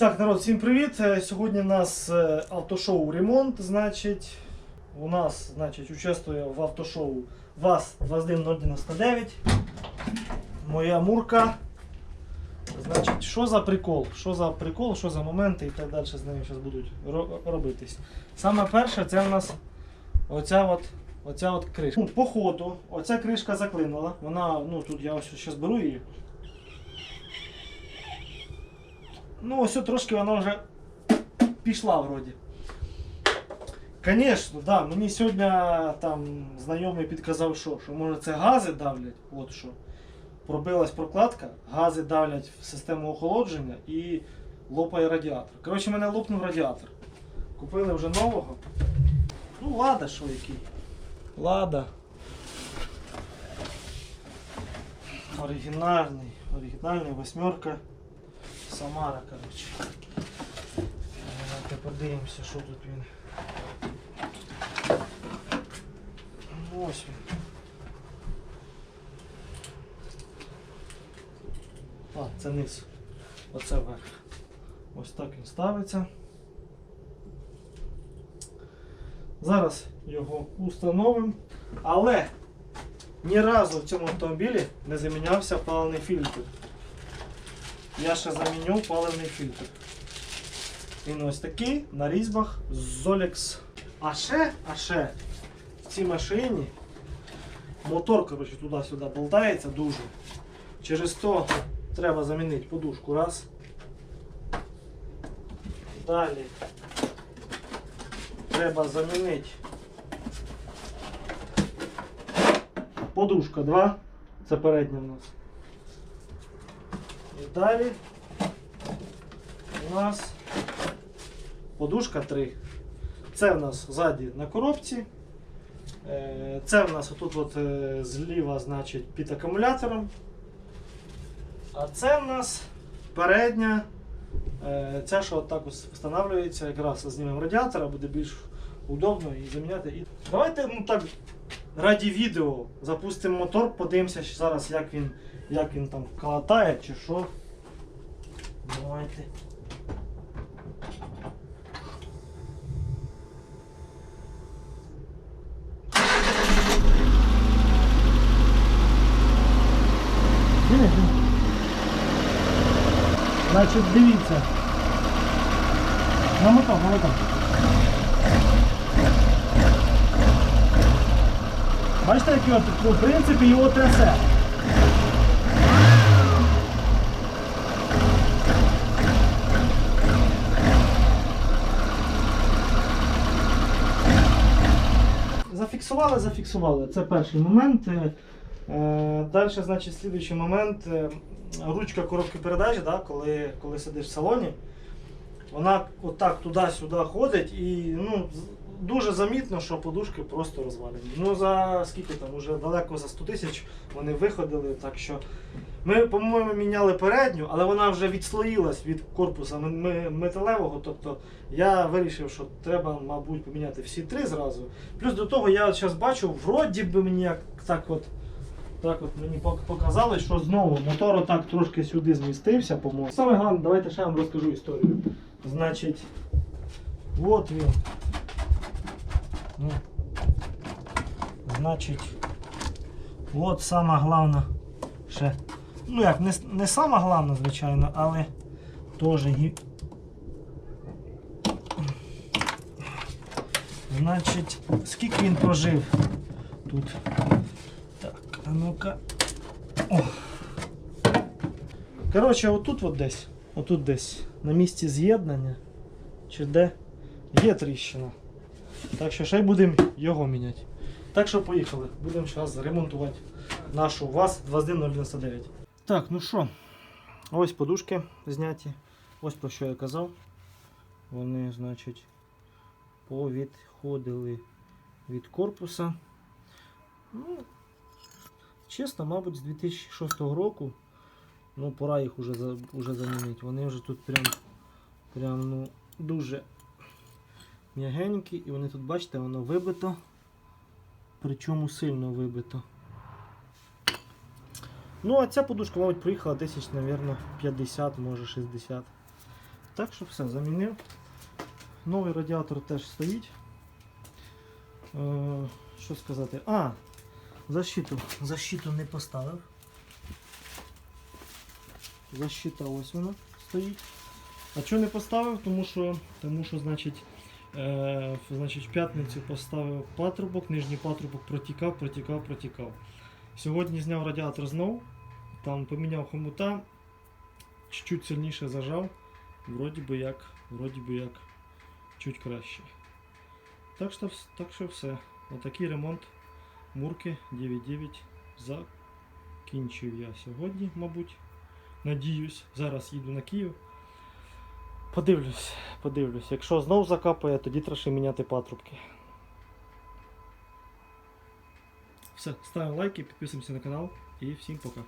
Так, народ, всім привіт! Е, Сьогодні у нас е, автошоу ремонт. Значить, у нас значить, участвує в автошоу ВАЗ 21099. Моя мурка. Значить, що за прикол? Що за прикол, що за моменти і так далі з ними зараз будуть робитись. Саме перше, це у нас оця от, оця от кришка. Ну, по ходу, оця кришка заклинула. Вона, ну тут я ось зараз беру її. Ну, ось трошки вона вже пішла вроді. Звісно, да, мені сьогодні там знайомий підказав, що, що може це гази давлять, от що. Пробилась прокладка, гази давлять в систему охолодження і лопає радіатор. Коротше, мене лопнув радіатор. Купили вже нового. Ну, лада, що який. Лада. Оригінальний, оригінальний восьмерка. Самара, коротше. Давайте подивимося, що тут він. Ось він. А, це низ. Оце верх. Ось так він ставиться. Зараз його установимо. Але ні разу в цьому автомобілі не замінявся паливний фільтр. Я ще заміню паливний фільтр. Він ось такий на різьбах Zolex. А ще, а ще в цій машині мотор туди-сюди болтається дуже. Через то треба замінити подушку. Раз. Далі треба замінити подушка 2. Це передня в нас. Далі у нас подушка 3. Це в нас ззаді на коробці. Е, Це в нас отут от е, зліва значить, під акумулятором. А це в нас передня. е, Ця, що отак ось встановлюється, якраз знімемо радіатора, буде більш удобно і заміняти. Давайте ну так раді відео запустимо мотор, подивимося зараз, як він, як він там калатає чи що. Давайте. Значить, дивіться. На мотор, на мотор. Бачите, який от, в принципі, його трясе. Зафіксували, зафіксували. Це перший момент. Е, Е, Далі, значить, слідуючий момент. е, Ручка коробки передачі, да, коли, коли сидиш в салоні, вона отак туди-сюди ходить і ну, дуже замітно, що подушки просто розвалені. Ну за скільки там, уже далеко за 100 тисяч вони виходили. Так що ми, по-моєму, міняли передню, але вона вже відслоїлась від корпуса металевого. Тобто я вирішив, що треба, мабуть, поміняти всі три зразу. Плюс до того я зараз бачу, вроді би мені як так от. Так от мені показали, що знову мотор отак трошки сюди змістився, по-моєму. Саме головне, давайте ще вам розкажу історію. Значить, от він. Ну, значить, от сама головна ще. Ну як, не, не сама головна, звичайно, але теж. Значить, скільки він прожив тут? Так, а ну-ка. Коротше, отут от десь, отут десь, на місці з'єднання, чи де, є тріщина. Так що ще й будемо його міняти. Так що поїхали. Будемо зараз ремонтувати нашу ВАЗ 21099. Так, ну що, ось подушки зняті. Ось про що я казав. Вони, значить, повідходили від корпуса. Ну, Чесно, мабуть, з 2006 року. Ну, пора їх уже, уже замінити. Вони вже тут прям, прям ну, дуже м'ягенькі. І вони тут, бачите, воно вибито. Причому сильно вибито. Ну, а ця подушка, мабуть, проїхала тисяч, мабуть, 50, може 60. Так що все, замінив. Новий радіатор теж стоїть. Е, що сказати? А, защиту. Защиту не поставив. Защита ось вона стоїть. А чого не поставив? Тому що, тому що значить, е, значить, в п'ятницю поставив патрубок, нижній патрубок протікав, протікав, протікав. Сьогодні зняв радіатор знов, там поміняв хомута, чуть сильніше зажав, вроді би як, вроді би як чуть краще. Так що, так що все. Отакий ремонт Мурки 9.9 закінчив я сьогодні, мабуть. Надіюсь, зараз їду на Київ. Подивлюсь, подивлюсь. Якщо знов закапає, тоді треба міняти патрубки. Все, ставимо лайки, підписуємося на канал і всім пока.